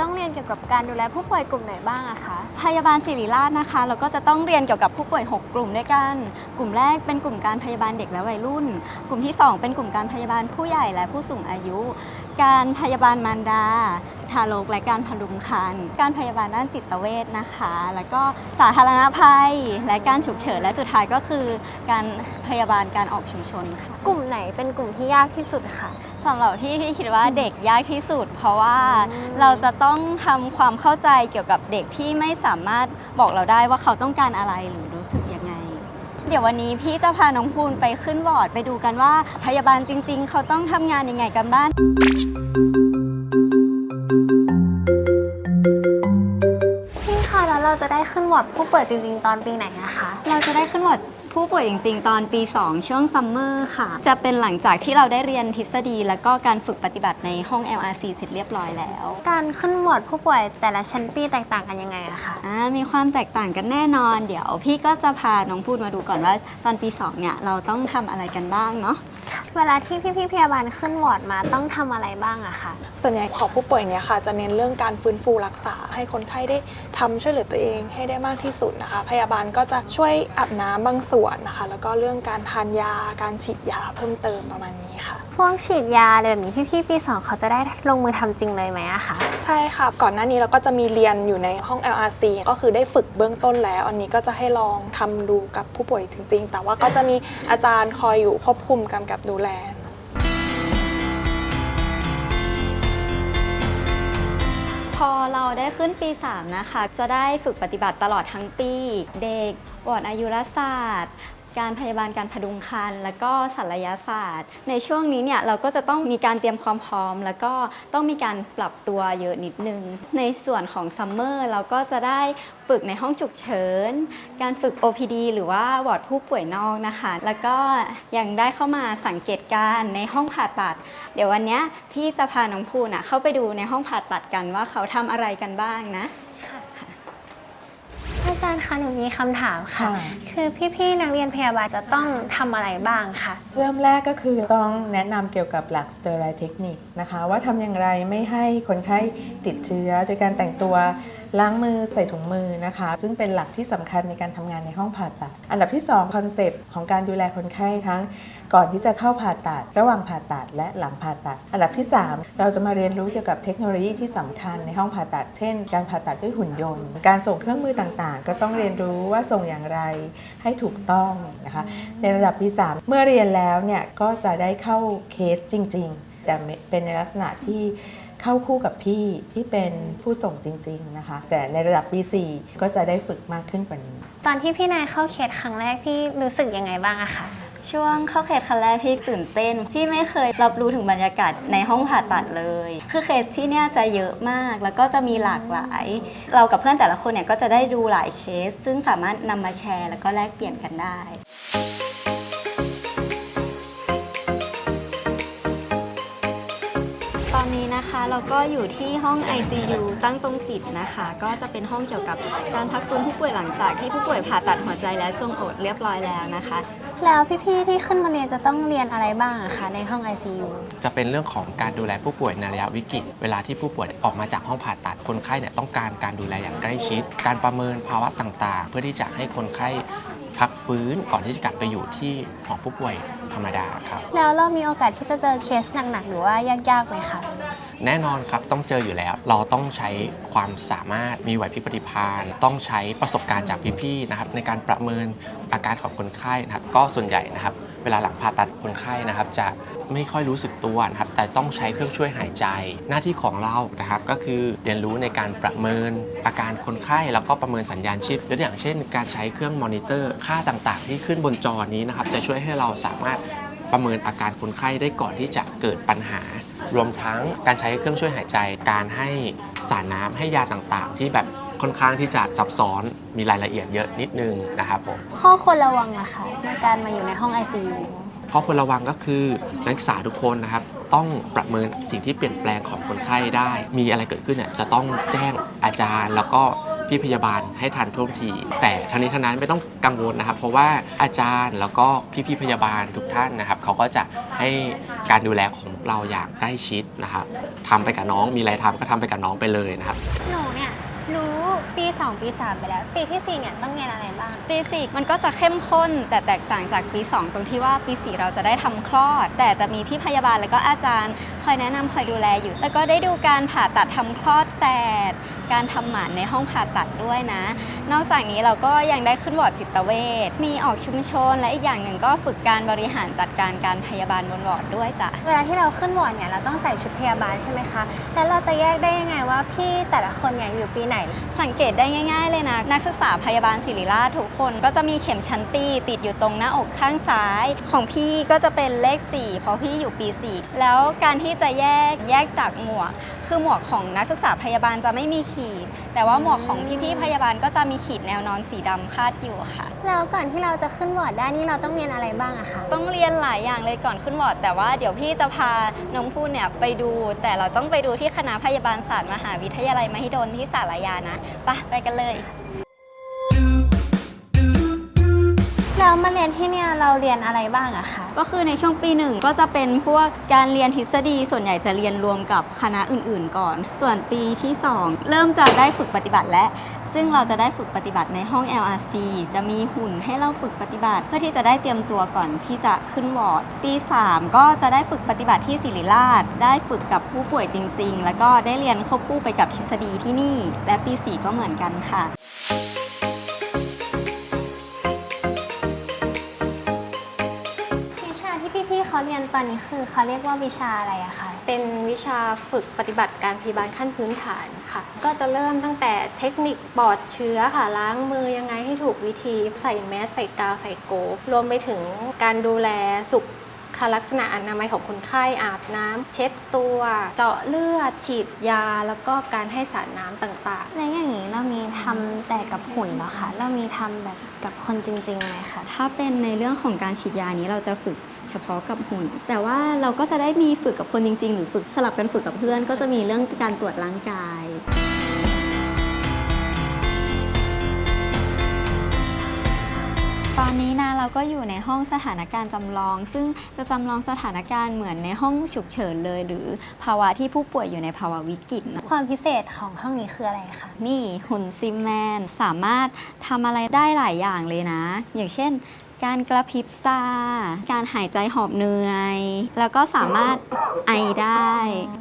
ต้องเรียนเกี่ยวกับการดูแลผู้ป่วยกลุ่มไหนบ้างอะคะ พยาบาลศิริราชนะคะเราก็จะต้องเรียนเกี่ยวกับผู้ป่วย 6 กลุ่มด้วยกัน กลุ่มแรกเป็นกลุ่มการพยาบาลเด็กและวัยรุ่น กลุ่มที่ 2 เป็นกลุ่มการพยาบาลผู้ใหญ่และผู้สูงอายุ การพยาบาลมารดา ทารกและการพดุงครรภ์การพยาบาลด้านจิตเวชนะคะ แล้วก็สาธารณภัย และการฉุกเฉินและสุดท้ายก็คือ การพยาบาลการออกชุมชนค่ะ กลุ่มไหนเป็นกลุ่มที่ยากที่สุดคะ สำหรับที่พี่คิดว่าเด็กยากที่สุด เพราะว่าอืมเราจะต้องทำความเข้าใจเกี่ยวกับเด็กที่ไม่สามารถบอกเราได้ว่าเขาต้องการอะไรหรือรู้สึกยังไง เดี๋ยววันนี้พี่จะพาน้องพูนไปขึ้นบอร์ดไปดูกันว่าพยาบาลจริง ๆ เขาต้องทำงานยังไงกันบ้างพี่คะแล้วเราจะได้ขึ้นวอร์ดผู้ป่วยจริง ๆ ตอนปีไหนอะคะ เราจะได้ขึ้นบอร์ด ผู้ป่วยจริง ๆ ตอนปี 2 ช่วงซัมเมอร์ค่ะ จะเป็นหลังจากที่เราได้เรียนทฤษฎี แล้วก็การฝึกปฏิบัติในห้อง LRC เสร็จเรียบร้อยแล้ว การขึ้นวอร์ดผู้ป่วยแต่ละชั้นปีแตกต่างกันยังไงอะคะอ่ามีความแตกต่างกันแน่นอน เดี๋ยวพี่ก็จะพาน้องพูดมาดูก่อนว่า ตอนปี 2 เนี่ยเราต้องทำอะไรกันบ้างเนาะ เวลาที่พี่ๆพยาบาลขึ้นวอร์ดมาต้องทำอะไรบ้างอะคะส่วนใหญ่ของผู้ป่วยเนี่ยค่ะ จะเน้นเรื่องการฟื้นฟูรักษา ให้คนไข้ได้ทำช่วยเหลือตัวเองให้ได้มากที่สุดนะคะ พยาบาลก็จะช่วยอาบน้ำบางส่วนนะคะ แล้วก็เรื่องการทานยาการฉีดยาเพิ่มเติมประมาณนี้ค่ะ พวกฉีดยาอะไรแบบนี้พี่ๆปีสองเขาจะได้ลงมือทำจริงเลยไหมอะคะ ใช่ค่ะ ก่อนหน้านี้เราก็จะมีเรียนอยู่ในห้อง LRC ก็คือได้ฝึกเบื้องต้นแล้ว อันนี้ก็จะให้ลองทำดูกับผู้ป่วยจริง ๆ แต่ว่าก็จะมีอาจารย์คอยอยู่ควบคุมกำกับดูแลพอเราได้ขึ้นปี 3 นะคะ จะได้ฝึกปฏิบัติตลอดทั้งปี เด็กวอร์ดอายุรศาสตร์ การพยาบาลการพดุงครรภ์แล้วก็ศัลยศาสตร์ ในช่วงนี้เนี่ยเราก็จะต้องมีการเตรียมความพร้อม แล้วก็ต้องมีการปรับตัวเยอะนิดนึง ในส่วนของซัมเมอร์เราก็จะได้ฝึกในห้องฉุกเฉิน การฝึก OPD หรือว่าวอร์ดผู้ป่วยนอกนะคะ แล้วก็ยังได้เข้ามาสังเกตการ์ในห้องผ่าตัด เดี๋ยววันนี้พี่จะพาน้องภูน่ะเข้าไปดูในห้องผ่าตัดกันว่าเขาทำอะไรกันบ้างนะ จารย์คะหนูมีคำถามค่ะ ค่ะ คือพี่ๆนักเรียนพยาบาลจะต้องทำอะไรบ้างคะเริ่มแรกก็คือต้องแนะนำเกี่ยวกับหลัก sterile technique นะคะ ว่าทำอย่างไรไม่ให้คนไข้ติดเชื้อ โดยการแต่งตัว ล้างมือใส่ถุงมือนะคะ ซึ่งเป็นหลักที่สำคัญในการทำงานในห้องผ่าตัด อันดับที่2คอนเซปต์ของการดูแลคนไข้ทั้ง ก่อนที่จะเข้าผ่าตัด ระหว่างผ่าตัด และหลังผ่าตัด อันดับที่ 3 เราจะมาเรียนรู้เกี่ยวกับเทคโนโลยีที่สำคัญในห้องผ่าตัด เช่น การผ่าตัดด้วยหุ่นยนต์ การส่งเครื่องมือต่างๆ ก็ต้องเรียนรู้ว่าส่งอย่างไรให้ถูกต้องนะคะ ในระดับปี3เมื่อเรียนแล้วเนี่ยก็จะได้เข้าเคสจริง ๆ แต่เป็นในลักษณะที่ เข้าคู่กับพี่ที่เป็นผู้ส่งจริง ๆนะคะ แต่ในระดับปี4ก็จะได้ฝึกมากขึ้นกว่านี้ ตอนที่พี่นายเข้าเคสครั้งแรกพี่รู้สึกยังไงบ้างอะคะช่วงเข้าเคสครั้งแรกพี่ตื่นเต้น พี่ไม่เคยรับรู้ถึงบรรยากาศในห้องผ่าตัดเลย คือเคสที่เนี่ยจะเยอะมากแล้วก็จะมีหลากหลาย เรากับเพื่อนแต่ละคนเนี่ยก็จะได้ดูหลายเคส ซึ่งสามารถนำมาแชร์ แล้วก็แลกเปลี่ยนกันได้ นนี้นะคะ เราก็อยู่ที่ห้อง ICU ตั้งตรงจิตนะคะ ก็จะเป็นห้องเกี่ยวกับการพักฟื้นผู้ป่วยหลังจากที่ผู้ป่วยผ่าตัดหัวใจและทรงอกเรียบร้อยแล้วนะคะ แล้วพี่ๆที่ขึ้นมาเรียนจะต้องเรียนอะไรบ้างอะคะในห้อง ICU จะเป็นเรื่องของการดูแลผู้ป่วยในระยะวิกฤต เวลาที่ผู้ป่วยออกมาจากห้องผ่าตัดคนไข้เนี่ยต้องการการดูแลอย่างใกล้ชิด การประเมินภาวะต่างๆ เพื่อที่จะให้คนไข้ พักฟื้นก่อนที่จะกลับไปอยู่ที่หอผู้ป่วยธรรมดาครับ แล้วเรามีโอกาสที่จะเจอเคสหนักๆหรือว่ายากๆไหมคะแน่นอนครับต้องเจออยู่แล้ว เราต้องใช้ความสามารถมีไหวพริบปฏิภาณต้องใช้ประสบการณ์จากพี่ๆนะครับในการประเมินอาการของคนไข้นะครับ ก็ส่วนใหญ่นะครับเวลาหลังผ่าตัดคนไข้นะครับ จะไม่ค่อยรู้สึกตัวนะครับแต่ต้องใช้เครื่องช่วยหายใจ หน้าที่ของเรานะครับก็คือเรียนรู้ในการประเมินอาการคนไข้แล้วก็ประเมินสัญญาณชีพยกตัวอย่างเช่น การใช้เครื่องมอนิเตอร์ค่าต่างๆ ที่ขึ้นบนจอนี้นะครับจะช่วยให้เราสามารถประเมินอาการคนไข้ได้ก่อนที่จะเกิดปัญหา รวมทั้งการใช้เครื่องช่วยหายใจ การให้สารน้ำให้ยาต่างๆ ที่แบบ ค่อนข้างที่จะซับซ้อนมีรายละเอียดเยอะนิดนึงนะครับผมข้อควรระวังอะคะในการมาอยู่ในห้อง ICU ข้อควรระวังก็คือนักศึกษาทุกคนนะครับ ต้องประเมินสิ่งที่เปลี่ยนแปลงของคนไข้ได้ มีอะไรเกิดขึ้นเนี่ยจะต้องแจ้งอาจารย์ แล้วก็พี่พยาบาลให้ทันท่วงที แต่ทั้งนี้ทั้งนั้นไม่ต้องกังวลนะครับ เพราะว่าอาจารย์แล้วก็พี่ๆพยาบาลทุกท่านนะครับเขาก็จะให้การดูแลของเราอย่างใกล้ชิดนะครับทำไปกับน้องมีอะไรทำก็ทำไปกับน้องไปเลยนะครับหนูเนี่ยรู้ ปี 2 ปี 3 ไปแล้ว ปีทีสี่ 4 เนี่ยต้องเรียนอะไรบ้าง ปีสี่มันก็จะเข้มข้น แต่แตกต่างจากปี 2 ตรงที่ว่าปี 4 เราจะได้ทำคลอด แต่จะมีพี่พยาบาลแล้วก็อาจารย์ คอยแนะนำคอยดูแลอยู่ แล้วก็ได้ดูการผ่าตัดทำคลอดแฝด การทำหมันในห้องผ่าตัดด้วยนะ นอกจากนี้เราก็ยังได้ขึ้นวอร์ดจิตเวชมีออกชุมชน และอีกอย่างหนึ่งก็ฝึกการบริหารจัดการการพยาบาลบนวอร์ดด้วยจ้ะเวลาที่เราขึ้นวอร์ดเนี่ยเราต้องใส่ชุดพยาบาลใช่ไหมคะ แล้วเราจะแยกได้ยังไงว่าพี่แต่ละคนเนี่ยอยู่ปีไหน สังเกตได้ง่าย ๆ เลยนะ นักศึกษาพยาบาลศิริราชทุกคนก็จะมีเข็มชั้นปี ติดอยู่ตรงหน้าอกข้างซ้าย ของพี่ก็จะเป็นเลข 4 เพราะพี่อยู่ปี 4 แล้วการที่จะแยกแยกจากหมวก คือหมวกของนักศึกษาพยาบาลจะไม่มีขีด แต่ว่าหมวกของพี่ๆพยาบาลก็จะมีขีดแนวนอนสีดำคาดอยู่ค่ะ แล้วก่อนที่เราจะขึ้นวอร์ดได้นี่เราต้องเรียนอะไรบ้างอะคะ ต้องเรียนหลายอย่างเลยก่อนขึ้นวอร์ดแต่ว่าเดี๋ยวพี่จะพาน้องพูดเนี่ยไปดู แต่เราต้องไปดูที่คณะพยาบาลศาสตร์มหาวิทยาลัยมหิดลที่สารยานะไปไปกันเลย แล้วมาเรียนที่เนี่ยเราเรียนอะไรบ้างอะคะก็คือในช่วงปีหนึ่งก็จะเป็นพวกการเรียนทฤษฎี ส่วนใหญ่จะเรียนรวมกับคณะอื่นๆ ก่อน ส่วนปีที่ 2 เริ่มจะได้ฝึกปฏิบัติและ ซึ่งเราจะได้ฝึกปฏิบัติในห้อง LRC จะมีหุ่นให้เราฝึกปฏิบัติ เพื่อที่จะได้เตรียมตัวก่อนที่จะขึ้นวอร์ด ปี 3 ก็จะได้ฝึกปฏิบัติที่ศิริราช ได้ฝึกกับผู้ป่วยจริง ๆ แล้วก็ได้เรียนควบคู่ไปกับทฤษฎีที่นี่ และปี 4 ก็เหมือนกันค่ะ เขาเรียนตอนนี้คือเขาเรียกว่าวิชาอะไรอะคะเป็นวิชาฝึกปฏิบัติการพยาบาลขั้นพื้นฐานค่ะ ก็จะเริ่มตั้งแต่เทคนิคปลอดเชื้อค่ะ ล้างมือยังไงให้ถูกวิธี ใส่แมสใส่กาวใส่โกรวมไปถึงการดูแลสุข ลักษณะอนามัยของคนไข้อาบน้ำเช็ดตัว เจาะเลือดฉีดยา แล้วก็การให้สารน้ำต่างๆ ในอย่างนี้เรามีทำแต่กับหุ่นเหรอคะเรามีทำแบบกับคนจริงๆไหมคะถ้าเป็นในเรื่องของการฉีดยานี้เราจะฝึกเฉพาะกับหุ่น แต่ว่าเราก็จะได้มีฝึกกับคนจริง ๆ หรือฝึกสลับกันฝึกกับเพื่อน ก็จะมีเรื่องการตรวจร่างกาย ตอนนี้นะเราก็อยู่ในห้องสถานการณ์จำลอง ซึ่งจะจำลองสถานการณ์เหมือนในห้องฉุกเฉินเลย หรือภาวะที่ผู้ป่วยอยู่ในภาวะวิกฤตนะความพิเศษของห้องนี้คืออะไรคะ นี่หุ่นซิมแมน สามารถทำอะไรได้หลายอย่างเลยนะ อย่างเช่น การกระพริบตา การหายใจหอบเหนื่อย แล้วก็สามารถไอได้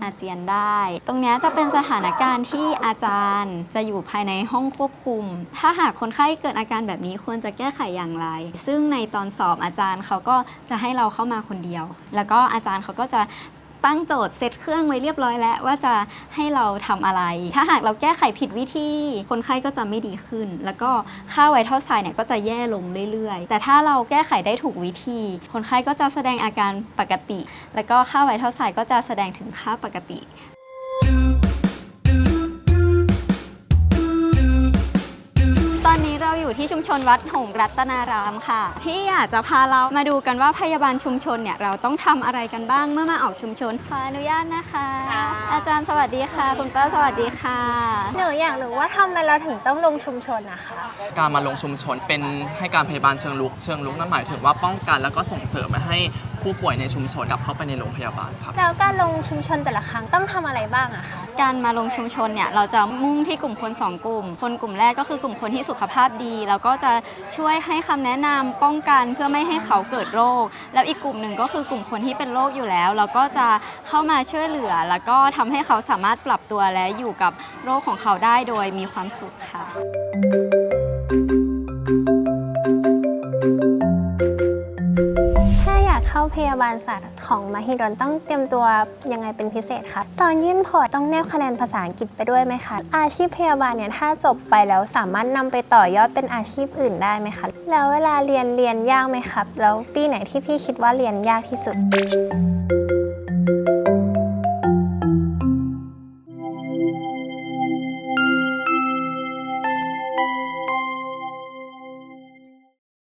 อาเจียนได้ ตรงนี้จะเป็นสถานการณ์ที่อาจารย์จะอยู่ภายในห้องควบคุม ถ้าหากคนไข้เกิดอาการแบบนี้ควรจะแก้ไขอย่างไร ซึ่งในตอนสอบอาจารย์เขาก็จะให้เราเข้ามาคนเดียว แล้วก็อาจารย์เขาก็จะ ตั้งโจทย์เซตเครื่องไว้เรียบร้อยแล้วว่าจะให้เราทำอะไร ถ้าหากเราแก้ไขผิดวิธี คนไข้ก็จะไม่ดีขึ้น แล้วก็ค่าไวท์เท่าไซน์เนี่ยก็จะแย่ลงเรื่อยๆ แต่ถ้าเราแก้ไขได้ถูกวิธี คนไข้ก็จะแสดงอาการปกติ แล้วก็ค่าไวท์เท่าไซน์ก็จะแสดงถึงค่าปกติ อนนี้เราอยู่ที่ชุมชนวัดหงส์รัตนารามค่ะ ที่อยากจะพาเรามาดูกันว่าพยาบาลชุมชนเนี่ยเราต้องทำอะไรกันบ้างเมื่อมาออกชุมชนขออนุญาตนะคะ อาจารย์สวัสดีค่ะ คุณป้าสวัสดีค่ะหนูอยากรู้ว่าทำไมเราถึงต้องลงชุมชนนะคะ การมาลงชุมชนเป็นให้การพยาบาลเชิงลุก เชิงลุกนั่นหมายถึงว่าป้องกันแล้วก็ส่งเสริมไม่ให้ ผู้ป่วยในชุมชนกลับเข้าไปในโรงพยาบาลครับ แล้วการลงชุมชนแต่ละครั้งต้องทำอะไรบ้างอะคะ การมาลงชุมชนเนี่ยเราจะมุ่งที่กลุ่มคน 2 กลุ่ม คนกลุ่มแรกก็คือกลุ่มคนที่สุขภาพดี แล้วก็จะช่วยให้คำแนะนำป้องกันเพื่อไม่ให้เขาเกิดโรค แล้วอีกกลุ่มหนึ่งก็คือกลุ่มคนที่เป็นโรคอยู่แล้วแล้วก็จะเข้ามาช่วยเหลือ แล้วก็ทำให้เขาสามารถปรับตัวและอยู่กับโรคของเขาได้โดยมีความสุขค่ะ พยาบาลศาสตร์ของมหิดลต้องเตรียมตัวยังไงเป็นพิเศษคะตอนยื่นพอร์ตต้องแนบคะแนนภาษาอังกฤษไปด้วยไหมคะ อาชีพพยาบาลเนี่ยถ้าจบไปแล้วสามารถนำไปต่อยอดเป็นอาชีพอื่นได้ไหมคะ แล้วเวลาเรียนเรียนยากไหมครับ แล้วปีไหนที่พี่คิดว่าเรียนยากที่สุด